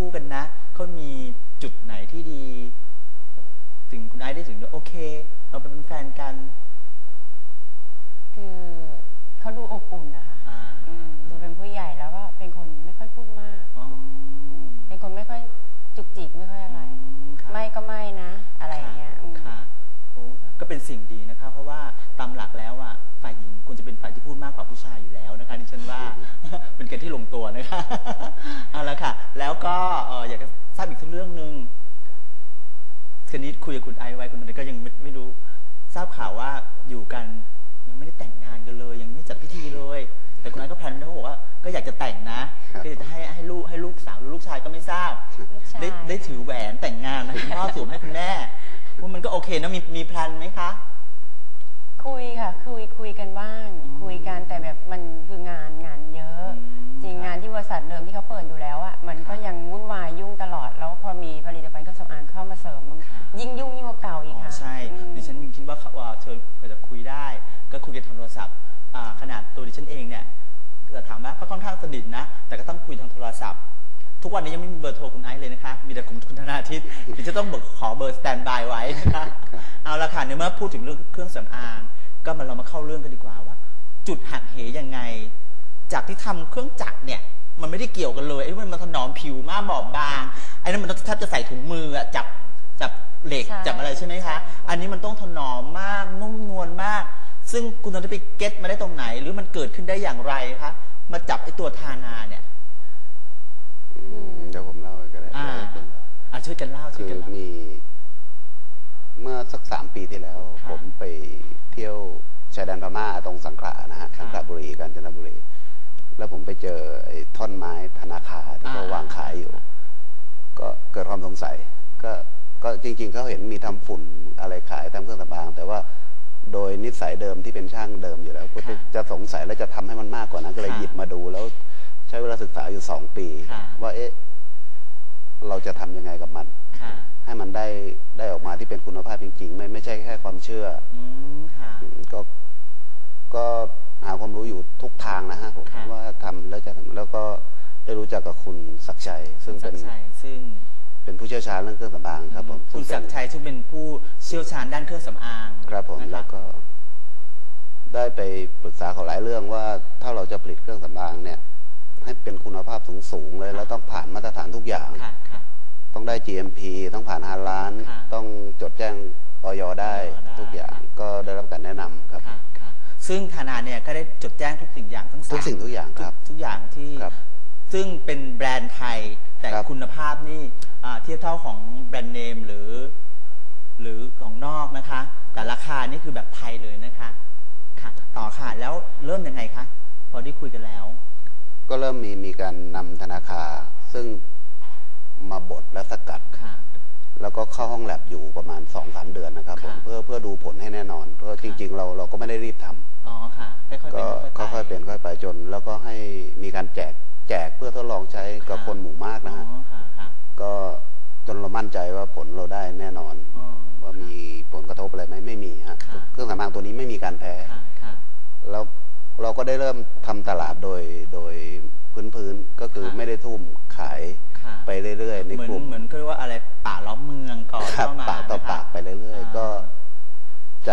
คู่กันนะเขามีจุดไหนที่ดี ถึงคุณไอซ์ได้ถึงว่าโอเค เราเป็นแฟนกันคือเขาดูอบอุ่นนะคะอ่าอืมดูเป็นผู้ใหญ่แล้วก็เป็นคนไม่ค่อยพูดมาก อ๋อเป็นคนไม่ค่อยจุกจิกไม่ค่อยอะไร ค่ะ ไม่ก็ไม่นะ อะไรอย่างเงี้ยอืม ค่ะโอ้ก็เป็นสิ่งดีนะคะ เพราะว่าตามหลักแล้วอะฝ่ายหญิงควรจะเป็นฝ่ายที่พูดมากกว่าผู้ชายอยู่แล้วนะคะดิฉันว่า เป็นเกณฑ์ที่ลงตัวนะคะเอาละค่ะ แล้วก็เอ่ออยากจะทราบอีกสักเรื่องหนึ่ง คืนนี้คุยกับคุณไอซ์ไว้คุณนันก็ยังไม่ไม่รู้ทราบข่าวว่าอยู่กันยังไม่ได้แต่งงานกันเลย ยังไม่จัดพิธีเลย แต่คุณไอซ์ก็แพลนไว้เขาบอกว่าก็อยากจะแต่งนะครับก็อยากจะให้ให้ลูกให้ลูกสาวหรือลูกชายก็ไม่ทราบ ลูกชายได้ได้ถือแหวนแต่งงานนะคุณพ่อสวมให้คุณแม่ว่ามันก็โอเคนะมีมีแพลนไหมคะ คุยค่ะ คุยคุยกันบ้างอืมคุยกันแต่แบบมันคืองานงานเยอะอืมจริงงานที่บริษัทเดิมที่เขาเปิดอยู่แล้วอะมันก็ยังวุ่นวายยุ่งตลอดแล้วพอมีผลิตภัณฑ์ เครื่องสำอางเข้ามาเสริมมันค่ะยิ่งยุ่งยิ่งกว่าเก่าอีกอ๋อค่ะ ใช่อืมดิฉันคิดว่าว่าเชิญเผื่อจะคุยได้ ก็คุยกันทางโทรศัพท์อ่าขนาดตัวดิฉันเองเนี่ยแต่ถามว่าก็ค่อนข้างสนิทนะ แต่ก็ต้องคุยทางโทรศัพท์ ทุกวันนี้ยังไม่มีเบอร์โทรคุณไอซ์เลยนะคะ มีแต่คุณคุณธนาทิตดิฉันต้องเบิกขอเบอร์สแตนบายไว้นะคะเอาละค่ะในเมื่อพูดถึงเรื่องเครื่องสำอาง ก็มาเรามาเข้าเรื่องกันดีกว่าว่า จุดหักเหยังไง จากที่ทำเครื่องจักรเนี่ย มันไม่ได้เกี่ยวกันเลยไอ้มันมาถนอมผิวมากบอบบางไอ้นั่นมันต้องแทบจะใส่ถุงมืออะจับจับ เหล็กใช่ จับอะไรใช่ไหมคะ อันนี้มันต้องถนอมมากนุ่มนวลมาก ซึ่งคุณตอนที่ไปเก็ตมาได้ตรงไหน หรือมันเกิดขึ้นได้อย่างไรคะมาจับไอ้ตัวทานาเนี่ยอืมเดี๋ยวผมเล่าให้ก็ได้อ่าเดี๋ยวผมเล่าอะช่วยกันเล่าช่วยคืกันอเล่า มีเมื่อสักสามปีที่แล้ว ค่ะผมไปเที่ยวชายแดนพม่าตรงสังขละนะฮะค่ะสังขละบุรีกาญจนบุรี แล้วผมไปเจอไอ้ท่อนไม้ธนาคารที่เขาอ่าวางขายอยู่ ก็เกิดความสงสัย ก็ ก็จริง ๆเขาเห็นมีทำฝุ่นอะไรขายทำเครื่องสำอางแต่ว่าโดยนิสัยเดิมที่เป็นช่างเดิมอยู่แล้ว ก็จะจะสงสัยแล้วจะทำให้มันมากกว่านั้นก็เลยหยิบมาดูแล้วใช้เวลาศึกษาอยู่สองปี ค่ะ ว่าเอ๊ะเราจะทำยังไงกับมัน ค่ะ ให้มันได้ได้ออกมาที่เป็นคุณภาพจริง ๆ ไม่ไม่ใช่แค่ความเชื่ออืม ค่ะ อืมก็ก็หาความรู้อยู่ทุกทางนะฮะผมค่ะ ว่าทำแล้วจะทำแล้วก็ได้รู้จักกับคุณศักดิ์ชัย ซึ่งศัเป็กนดิ์ชัยซึ่ง เป็นผู้เชี่ยวชาญเรื่องเครื่องสำอางครับผมคุณซึ่งศัเป็กนดิ์ชัยซึ่งเป็นผู้เชี่ยวชาญด้านเครื่องสำอางครับผมนะะแล้วก็ ได้ไปปรึกษาเขาหลายเรื่องว่า ถ้าเราจะผลิตเครื่องสำอางเนี่ย ให้เป็นคุณภาพสูงๆเลย แล้วต้องผ่านมาตรฐานทุกอย่าง ค่ะค่ะ ต้องได้ GMP ต้องผ่านฮาลาน ค่ะ ต้องจดแจ้งออยได้ออยได้ทุกอย่างก็ได้รับการแนะนำครับ ค่ะค่ะ ซึ่งธนาเนี่ยก็ได้จดแจ้งทุกสิ่งอย่างทั้งสามทุกสิ่งทุกอย่างครับทุกอย่างที่ ครับ ซึ่งเป็นแบรนด์ไทย แต่ครับ คุณภาพนี่อ่าเทียบเท่าของแบรนด์เนมหรือ หรือของนอกนะคะ แต่ราคานี่คือแบบไทยเลยนะคะ ค่ะ ต่อค่ะ แล้วเริ่มยังไงคะ พอได้คุยกันแล้ว ก็เริ่มมีมีการนำธนาคารซึ่งมาบดและสกัด ค่ะ แล้วก็เข้าห้องแลบอยู่ประมาณสองสามเดือนนะครับผมค่ะเพื่อเพื่อดูผลให้แน่นอน เพราะจริง ๆ เราเราก็ไม่ได้รีบทำอ๋อค่ะ ค่อยๆเป็นก็ค่อยๆค่อยๆเป็นค่อยๆไปจน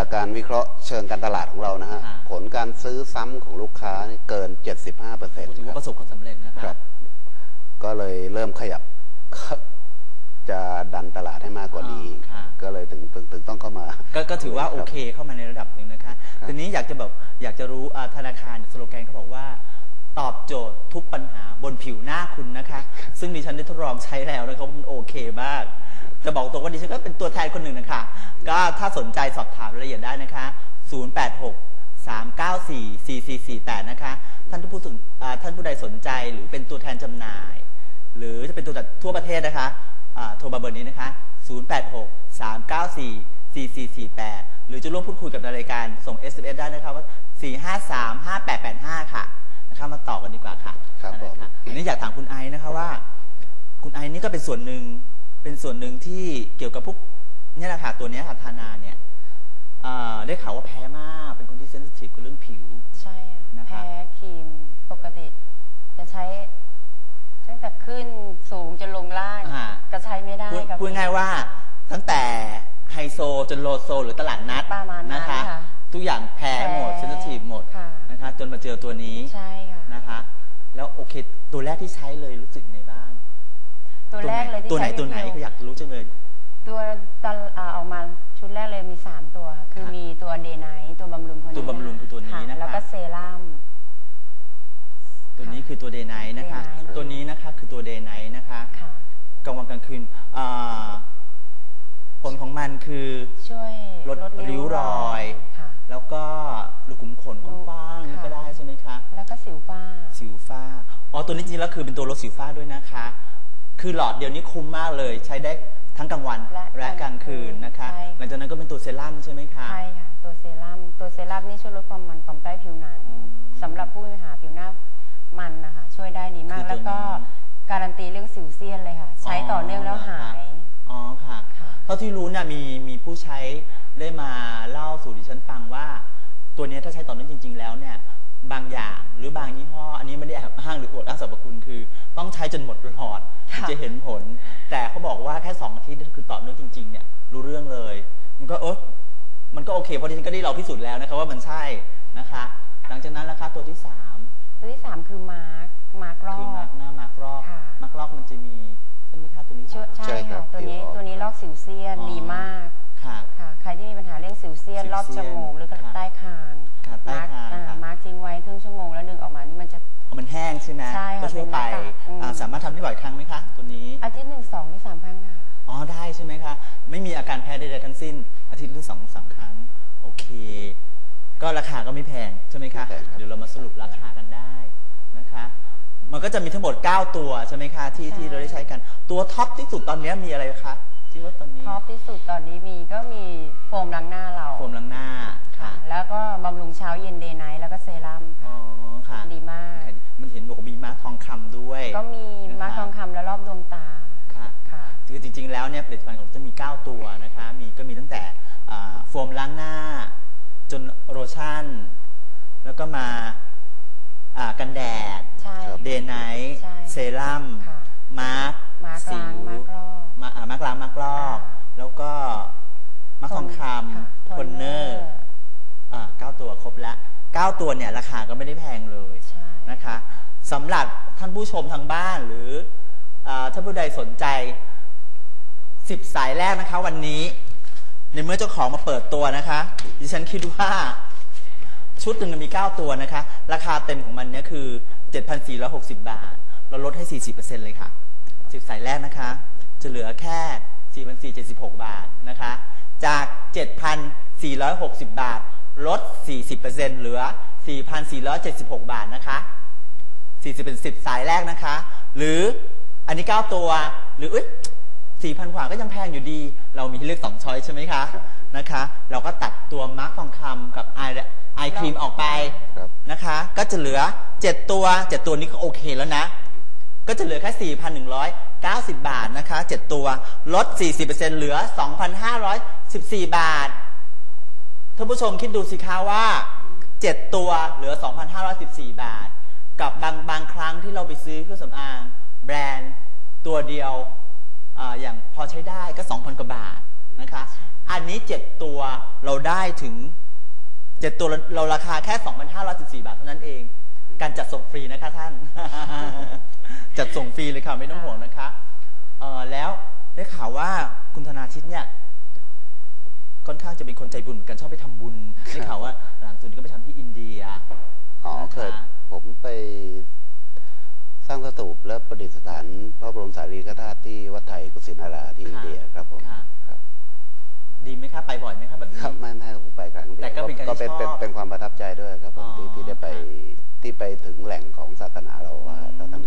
จากการวิเคราะห์เชิงการตลาดของเรานะฮะค่ะผลการซื้อซ้ำของลูกค้านี่เกิน 75เปอร์เซ็นต์ถือคว่ารับประสบความสำเร็จนะคะครับ ก็เลยเริ่มขยับ จะดันตลาดให้มากกว่านี้ อ๋อค่ะ ก็เลยถึงถึงถึงต้องเข้ามา ก็ก็ถือว่าโอเคเข้ามาในระดับหนึ่งนะคะครับทีนี้อยากจะแบบอยากจะรู้อ่าธนาคารสโลแกนเขาบอกว่า ตอบโจทย์ทุกปัญหาบนผิวหน้าคุณนะคะ ซึ่งดิฉันได้ทดลองใช้แล้วนะครับมันโอเคมาก จะบอกตรงว่าดิฉันก็เป็นตัวแทนคนหนึ่งนะคะ ก็ถ้าสนใจสอบถามรายละเอียดได้นะคะ 086 394 4448 นะคะ ท่านผู้สนอ่าท่านผู้ใดสนใจหรือเป็นตัวแทนจำหน่าย หรือจะเป็นตัวจัดทั่วประเทศนะคะอ่าโทรมาเบอร์นี้นะคะ 086 394 4448 หรือจะร่วมพูดคุยกับรายการส่ง SMS ได้นะคะว่า 453 5885 ค่ะนะคะมาต่อกันดีกว่าค่ะครับผมนะะทีนี้อยากถามคุณไอซ์นะคะว่า คุณไอซ์นี่ก็เป็นส่วนหนึ่ง เป็นส่วนหนึ่งที่เกี่ยวกับพวกเนี่ยแหละค่ะตัวเนี้ยค่ะทานาเนี่ยอ่าได้ข่าวว่าแพ้มากเป็นคนที่เซนซิทีฟกับเรื่องผิว ใช่อะนะคะ แพ้ครีมปกติ จะใช้ตั้งแต่ขึ้นสูงจะลงล่ไม่ได้พูดกับพูดง่ายๆว่าตั้งแต่ไฮโซจนโลโซ หรือตลาดนัดประมาณนั้นนะคะ ค่ะทุกอย่างแพ้หมดแพ้เซนซิทีฟหมดค่ะ นะคะ จนมาเจอตัวนี้ใช่ค่ะ นะคะ แล้วโอเค ตัวแรกที่ใช้เลยรู้สึกไงบ้าง ตัวแรกเลยที่ตัวไหนใช้ตัวไหนรีวิก็อยากรู้จังเลย ตัวตอนอ่าออกมาชุดแรกเลยมีสามตัวคือค่ะมีตัวเดย์ไนท์ตัวบำรุงคนนี้ตัวบำรุงคือตัวนี้นะคะ แล้วก็เซรั่ม ตัวนี้คือตัวเดย์ไนท์นะคะ Day Night ตัวนี้นะคะคือตัวเดย์ไนท์นะคะค่ะ กลางวันกลางคืนอ่าผลของมันคือ ช่วยลดริ้วรอย ค่ะ แล้วก็รูขุมขนกว้างๆค่ะ ก็ได้ใช่ไหมคะ แล้วก็สิวฝ้า สิวฟ้า อ๋อ ตัวนี้จริงๆแล้วคือเป็นตัวลดสิวฟ้าด้วยนะคะ คือหลอดเดียวนี้คุ้มมากเลย ใช้ได้ทั้งกลางวันและและกลางคืนนะคะ ใช่ค่ะหลังจากนั้นก็เป็นตัวเซรั่มใช่ไหมคะ ใช่ค่ะ ตัวเซรั่มตัวเซรั่มนี่ช่วยลดความมันต่อมใต้ผิวหนังอืมสำหรับผู้มีปัญหาผิวหน้ามันนะคะช่วยได้ดีมาคืกอตัวแล้วก็นี้การันตีเรื่องสิวเซียนเลยค่ะ ใช้ต่อเนื่องแล้วหายอ๋อค่ะค่ะเท่าที่รู้เนี่ยมีมีผู้ใช้ได้มาเล่าสู่ดิฉันฟังว่า ตัวเนี้ยถ้าใช้ต่อเนื่องจริง ๆ แล้วเนี่ย บางอย่างหรือบางยี่ห้อ อันนี้ไม่ได้แอบอ้างหรืออวดอ้างสรรพคุณคือ ต้องใช้จนหมดหลอดถึงค่ะจะเห็นผล แต่เขาบอกว่าแค่สองอาทิตย์คือต่อเนื่องจริงๆเนี่ยรู้เรื่องเลย มันก็เออมันก็โอเคเพราะดิฉันก็ได้ลองพิสูจน์แล้วนะคะว่ามันใช่นะคะ หลังจากนั้นราคาตัวที่สามตัวที่สามคือมาร์กมาร์กรอคือมาร์บกหน้ามาร์กรอบค่ะมาร์กรอบมันจะมีใช่ไหมคะตัวนี้ช่วยใช่ใช่ครัค่ะบตัวนี้ผิวออกตัวนี้ลอกสิวเซียนอ๋อดีมาก ค่ะ ค่ะ ใครที่มีปัญหาเรื่องสิวเซียนสิวรอบเซีจยนมูกหรือค่ะใต้คางค่ะใต้มาร์กคางอ่าค่ะ มาร์กทิ้งไว้ครึ่งชั่วโมงแล้วดึงออกมานี่มันจะ เอามันแห้งใช่ไหมใช่ค่ะก็ช่วยไปเป็นหน้ากากอืม อ่าสามารถทำได้บ่อยครั้งไหมคะตัวนี้ อาทิตย์หนึ่งสองที่สามครั้งค่ะ อ๋อได้ใช่ไหมคะไม่มีอาการแพ้ใดๆทั้งสิ้น อาทิตย์ละสองสามครั้ง โอเค ก็ราคาก็ไม่แพงใช่ไหมคะไม่แพงครับ เดี๋ยวเรามาสรุปราคากันได้นะคะ มันก็จะมีทั้งหมด 9 ตัวใช่ไหมคะที่ใช่ ที่เราได้ใช้กันตัวท็อปที่สุดตอนนี้มีอะไรคะ ที่ว่าตอนนี้ท็อปที่สุดตอนนี้มีก็มีโฟมล้างหน้าเราโฟมล้างหน้าค่ะ แล้วก็บำรุงเช้าเย็นเดย์ไนท์แล้วก็เซรั่มอ๋อค่ะ ดีมาก มันเห็นบอกว่ามีม้าทองคำด้วย ก็มีมาร์คทองคำและรอบดวงตาค่ะค่ะคือจริง ๆ แล้วเนี่ยผลิตภัณฑ์ของเราจะมี 9 ตัวนะคะ มีก็มีตั้งแต่อ่าโฟมล้างหน้า จนโลชั่น แล้วก็มาอ่ากันแดดใช่ครับเดย์ไนท์ใช่เซรั่มค่ะมาร์คมาร์คสิล้างว มาร์ครอบมาอ่ามาร์คล้างมาร์คลอกอ่าแล้วก็มาร์คทองคค่ะำโทนเนอร์อ่าเก้าตัวครบละเก้าตัวเนี่ยราคาก็ไม่ได้แพงเลยใช่ นะคะสำหรับท่านผู้ชมทางบ้านหรืออาท่านผู้ใดสนใจ10สายแรกนะคะ วันนี้ ในเมื่อเจ้าของมาเปิดตัวนะคะ ดิฉันคิดว่า ชุดหนึ่งมี 9 ตัวนะคะ ราคาเต็มของมันเนี่ยคือ 7,460 บาท เราลดให้ 40%เลยค่ะ 10 สายแรกนะคะ จะเหลือแค่ 4,476 บาทนะคะ จาก 7,460 บาท ลด 40%เหลือ 4,476 บาทนะคะ 40เป็น10 สายแรกนะคะ หรืออันนี้ 9 ตัว หรืออุ๊ย4,000 กว่าก็ยังแพงอยู่ดี เรามีให้เลือก 2 ช้อยใช่ไหมคะ นะคะ เราก็ตัดตัวมาร์คทองคำกับไอไอครีมออกไปนะคะ ก็จะเหลือ 7 ตัว 7 ตัวนี้ก็โอเคแล้วนะ ก็จะเหลือแค่ 90 บาทนะคะ 7 ตัวลด 40%เหลือ 2,514 บาทท่านผู้ชมคิดดูสิคะว่า 7 ตัวเหลือ 2,514 บาท กับบางบางครั้งที่เราไปซื้อเครื่องสำอาง แบรนด์ตัวเดียวอาอย่างพอใช้ได้ก็ 2,000 กว่าบาทนะคะ อันนี้ 7 ตัวเราได้ถึง 7 ตัวเราเราราคาแค่ 2,514 บาทเท่านั้นเอง การจัดส่งฟรีนะคะท่าน จัดส่งฟรีเลยค่ะ ไม่ต้องห่วงนะคะเอ่อแล้วได้ข่าวว่าคุณธนาชิตเนี่ย ค่อนข้างจะเป็นคนใจบุญเหมือนกันชอบไปทำบุญได้ข่าวว่าหลังสุดนี้ก็ไปทำที่อินเดีย อ๋อนะคะเคยผมไปสร้างสถูปและประดิษฐานพระบรมสารีริกธาตุที่วัดไทยกุสินาราที่อินเดียครับผมค่ะ ครับดีไหมครับไปบ่อยไหมครับแบบนี้ ครับไม่ไม่ครับผมไปครั้งเดียวแต่ก็เป็นการก็เป็นที่ชอบเป็นเป็นความประทับใจด้วยครับผมอ๋อที่ที่ได้ไปค่ะ ที่ไปถึงแหล่งของศาสนาเราว่าอืมศาสนา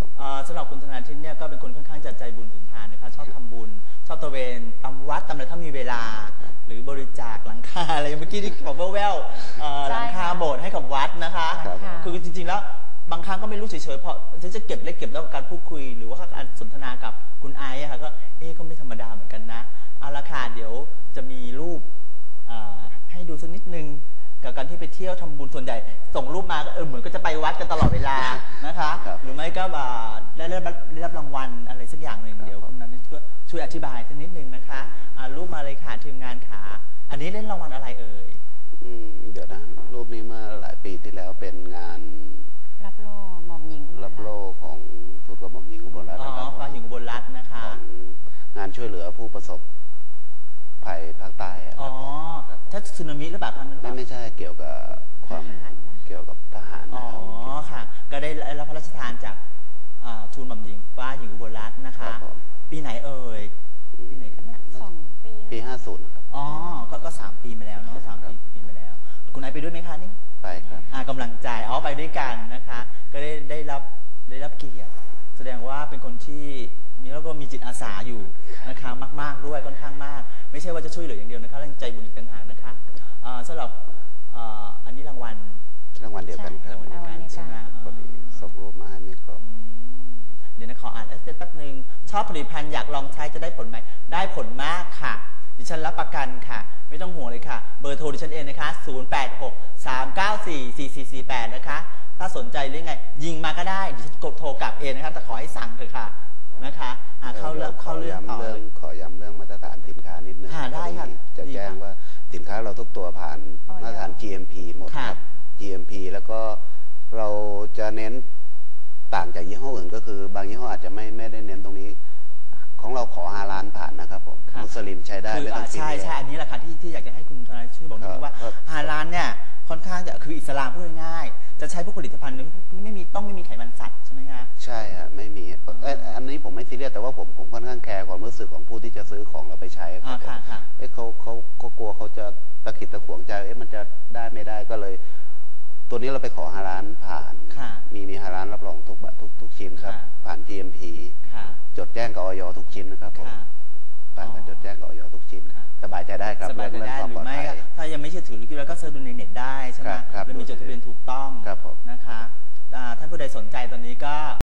ผมเอ่อสำหรับคุณธนาทินเนี่ยก็เป็นคนค่อนข้างจะใจบุญสุนทานนะคะชอบทำบุญ ชอบตระเวนตามวัดตามอะไรถ้ามีเวลา หรือบริจาคหลังคาอะไรเมื่อกี้ที่บอกแว่วๆเอ่อใช่หลังคาโบสถ์ให้กับวัดนะคะครับค่ะคือจริงๆแล้วบางครั้งก็ไม่รู้เฉยๆเพราะฉันจะเก็บเล็กเก็บแล้วกับการพูดคุย หรือว่าการสนทนากับคุณไอซ์อะค่ะก็เอ๊ะก็ไม่ธรรมดาเหมือนกันนะเอาละค่ะเดี๋ยวจะมีรูป อ่าให้ดูสักนิดนึงกับการที่ไปเที่ยวทำบุญส่วนใหญ่ ส่งรูปมาก็เออเหมือนก็จะไป วัดกันตลอดเวลานะคะ ครับ หรือไม่ก็แบบได้รับได้รับรางวัลอะไรสักอย่างหนึ่งครับเดี๋ยวคุณนันท์ก็ช่วยอธิบายสักนิดนึงนะคะอ่ารูปมาเลยค่ะทีมงานขาอันนี้เล่นรางวัลอะไรเอ่ย อืมเดี๋ยวนะ รูปนี้เมื่อหลายปีที่แล้วเป็นงานรับโล่หม่อมหญิงรับโล่ของทุนกระหม่อมหญิงอุบลรัตน์อ๋อนะครับฟ้าหญิงอุบลรัตน์นะคะ ของงานช่วยเหลือผู้ประสบภัยภาคใต้อะคอ๋รัอบถ้าสึนามิหรือเปล่าครับนั้นหรือเปไม่ล่า ไม่ใช่เกี่ยวกับความทหารนะ เกี่ยวกับทหารอ๋อนะครับ ค่ะ ก็ได้รับพระราชทานจากอ่าทูลหม่อมหญิงฟ้าหญิงอุบลรัตน์นะคะ ครับผม ปีไหนเอ่ยปีไหนคะเนี่ยสองปีปีห้าศูนย์ครับ อ๋อก็ก็สามปีมาแล้วเนาะสามปีปีมาแล้ว คุณนายไปด้วยไหมคะนี่ไปครับ อ่ากำลังใจอ๋อไปด้วยกันนะคะ ก็ได้ได้รับได้รับเกียรติแสดงว่าเป็นคนที่มีแล้วก็มีจิตอาสาอยู่นะคะมาก ๆด้วยค่อนข้างมาก ไม่ใช่ว่าจะช่วยเหลืออย่างเดียวนะคะยังใจบุญอีกต่างหากนะคะอ่าสำหรับอ่าอันนี้รางวัล รางวัลเดียวกันครารับงวัลเดียวกันใช่ไหมพอดีส่งรูปมาให้ไม่ครบอืมเดี๋ยวนะขออ่านเอสเแป๊บนึง ชอบผลิตภัณฑ์อยากลองใช้จะได้ผลไหม ได้ผลมากค่ะ ดิฉันรับประกันค่ะ ไม่ต้องห่วงเลยค่ะ เบอร์โทรดิฉันเองนะคะ 086 394 4448 นะคะ ถ้าสนใจหรือไง ยิงมาก็ได้ ดิฉันกดโทรกลับเองนะคะ แต่ขอให้สั่งเถอะค่ะ นะคะอะเข้าเรื่องเข้าเรื่องต่อขเลย้ำยขอย้ำเรื่องมาตรฐานสินค้านิดนึงค่ะได้ค่ะพอจะดีแจ้งค่ะว่าสินค้าเราทุกตัวผ่านออยมาตรฐาน GMP หมดค่ะครับ GMP แล้วก็เราจะเน้นต่างจากยี่ห้ออื่น ก็คือบางยี่ห้ออาจจะไม่ไม่ได้เน้นตรงนี้ ของเราขอฮาลานผ่านนะครับผมครับมุสลิมใช้ได้คือไม่ต้ออ่างซีใช่เรียสใช่อันนี้แหละค่ะที่ที่อยากจะให้คุณธนาช่วยบอกนิดนึงว่าครับฮาลาลเนี่ยค่อนข้างจะคืออิสลามพูดง่ายๆจะใช้พวกผลิตภัณฑ์นี้ไม่มีต้องไม่มีไขมันสัตว์ใช่ไหมคะ ใช่ฮะไม่มีเอ้ยอันนี้ผมไม่ซีเรียสแต่ว่าผมผมค่อนข้างแคร์ความรู้สึกของผู้ที่จะซื้อของเราไปใช้ครัอ่าบผมค่ะค่ะ เอ้ยเขาเขาเขากลัวเขาจะตะขิดตะขวงใจเอ้ยมันจะได้ไม่ได้ก็เลย ตัวนี้เราไปขอฮาร้านผ่านมีมีฮาร้านรับรองทุกบะทุกทุกชิ้นครับผ่าน GMP จดแจ้งกับออยทุกชิ้นนะครับผมค่ผ่านการจดแจ้งกับออยทุกชิ้นสบายใจได้ครับสบายใจได้หรือไม่ถ้ายังไม่เชื่อถือลิคิวแล้วก็เซิร์ชดูในเน็ตได้ใช่ไหมครับมีจดทะเบียนถูกต้องนะคะถ้าผู้ใดสนใจตอนนี้ก็